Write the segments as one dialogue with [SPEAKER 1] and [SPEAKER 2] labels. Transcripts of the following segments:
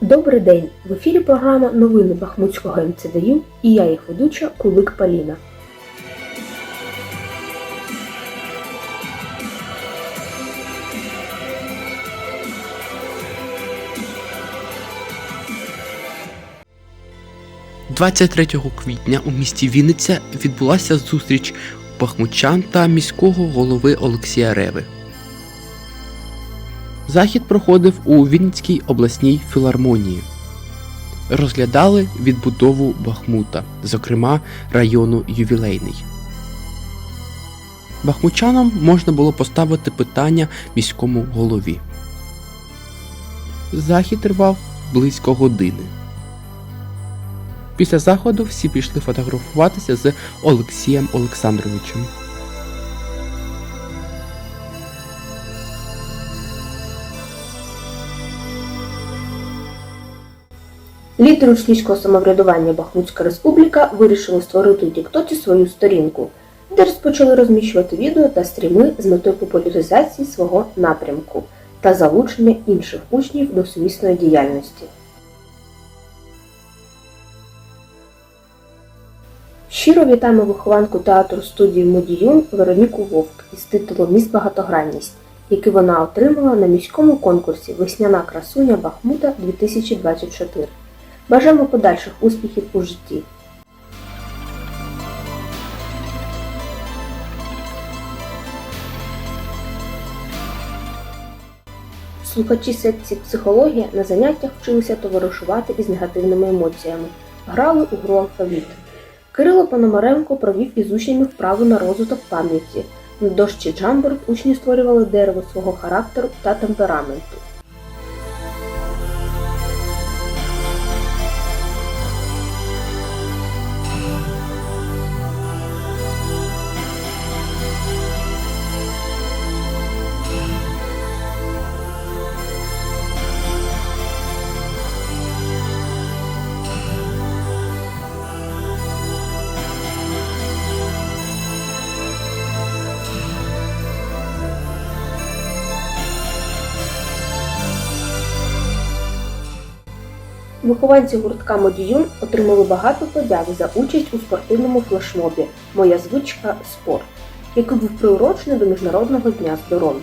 [SPEAKER 1] Добрий день! В ефірі програма Новини Бахмутського МЦДЮ і я їх ведуча Кулик Паліна.
[SPEAKER 2] – 23 квітня у місті Вінниця відбулася зустріч бахмутчан та міського голови Олексія Реви. Захід проходив у Вінницькій обласній філармонії. Розглядали відбудову Бахмута, зокрема району Ювілейний. Бахмутчанам можна було поставити питання міському голові. Захід тривав близько години. Після заходу всі пішли фотографуватися з Олексієм Олександровичем.
[SPEAKER 1] Лідери учнівського самоврядування Бахмутська Республіка вирішили створити у Тіктоці свою сторінку, де розпочали розміщувати відео та стріми з метою популяризації свого напрямку та залучення інших учнів до сумісної діяльності. Щиро вітаємо вихованку театру студії Модіюн Вероніку Вовк із титулом Міс Багатогранність, який вона отримала на міському конкурсі Весняна красуня Бахмута 2024. Бажаємо подальших успіхів у житті. Слухачі секції психологія на заняттях вчилися товаришувати із негативними емоціями, грали у гру алфавіт. Кирило Пономаренко провів із учнями вправу на розвиток пам'яті. На дошці Джамборд учні створювали дерево свого характеру та темпераменту. Вихованці гуртка Модіюн отримали багато подяк за участь у спортивному флешмобі Моя звичка спорт, який був приурочений до Міжнародного дня здоров'я.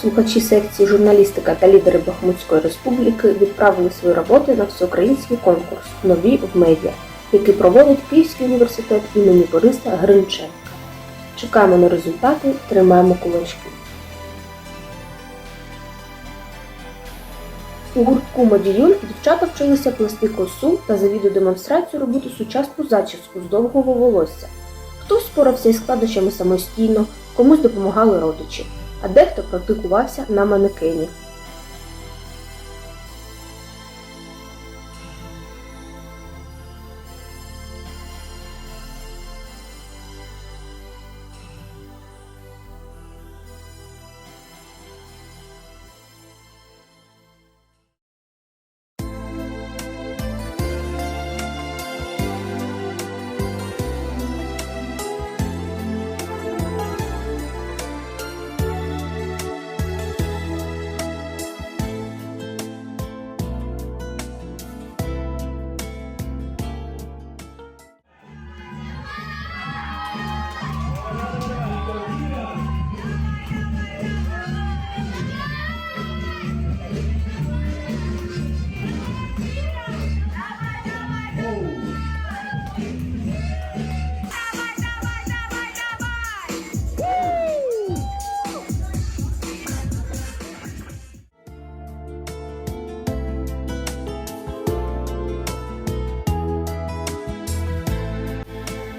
[SPEAKER 1] Слухачі секції журналістика та лідери Бахмутської республіки відправили свої роботи на всеукраїнський конкурс Нові в медіа, який проводить Київський університет імені Бориса Гринченка. Чекаємо на результати, тримаємо кулачки. У гуртку Модіюн дівчата вчилися плести косу та за відеодемонстрацію робити сучасну зачіску з довгого волосся. Хтось спорався із складощами самостійно, комусь допомагали родичі, а дехто практикувався на манекені.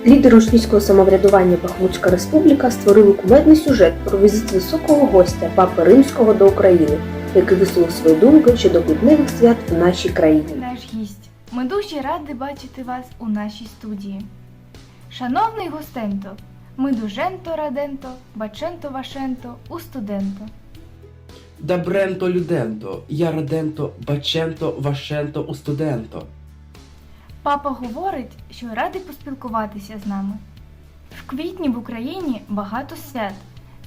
[SPEAKER 1] Лідери учнівського самоврядування Бахмутська Республіка створили кумедний сюжет про візит високого гостя Папи Римського до України, який висловив свої думки щодо квітневих свят в нашій країні.
[SPEAKER 3] Наш гість. Ми дуже раді бачити вас у нашій студії. Шановний гостенто, ми дуженто раденто, баченто вашенто, у студенто.
[SPEAKER 2] Добренто люденто, я раденто, баченто, вашенто у студенто.
[SPEAKER 3] Папа говорить, що радий поспілкуватися з нами. В квітні в Україні багато свят.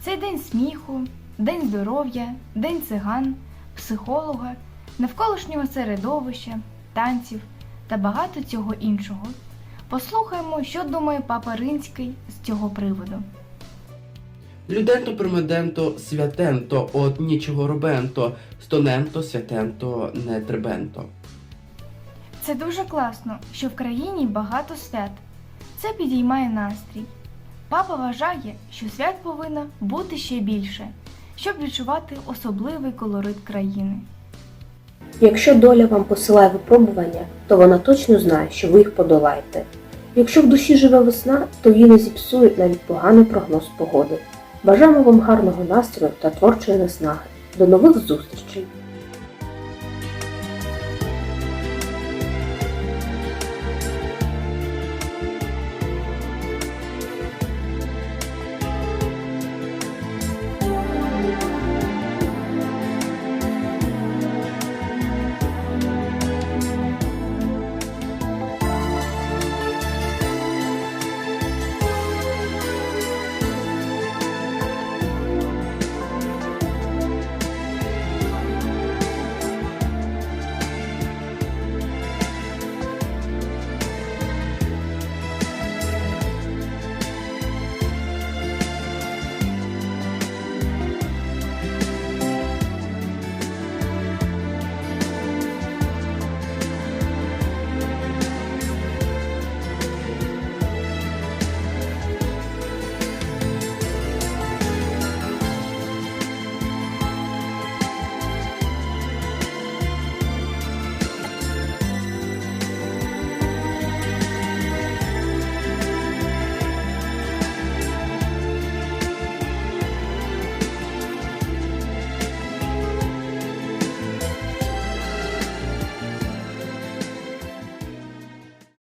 [SPEAKER 3] Це День сміху, День здоров'я, День циган, психолога, навколишнього середовища, танців та багато цього іншого. Послухаємо, що думає папа Римський з цього приводу.
[SPEAKER 2] Люденто премеденто святенто от нічого робенто, стоненто святенто не требенто.
[SPEAKER 3] Це дуже класно, що в країні багато свят. Це підіймає настрій. Папа вважає, що свят повинно бути ще більше, щоб відчувати особливий колорит країни.
[SPEAKER 1] Якщо доля вам посилає випробування, то вона точно знає, що ви їх подолаєте. Якщо в душі живе весна, то її не зіпсує навіть поганий прогноз погоди. Бажаємо вам гарного настрою та творчої наснаги. До нових зустрічей!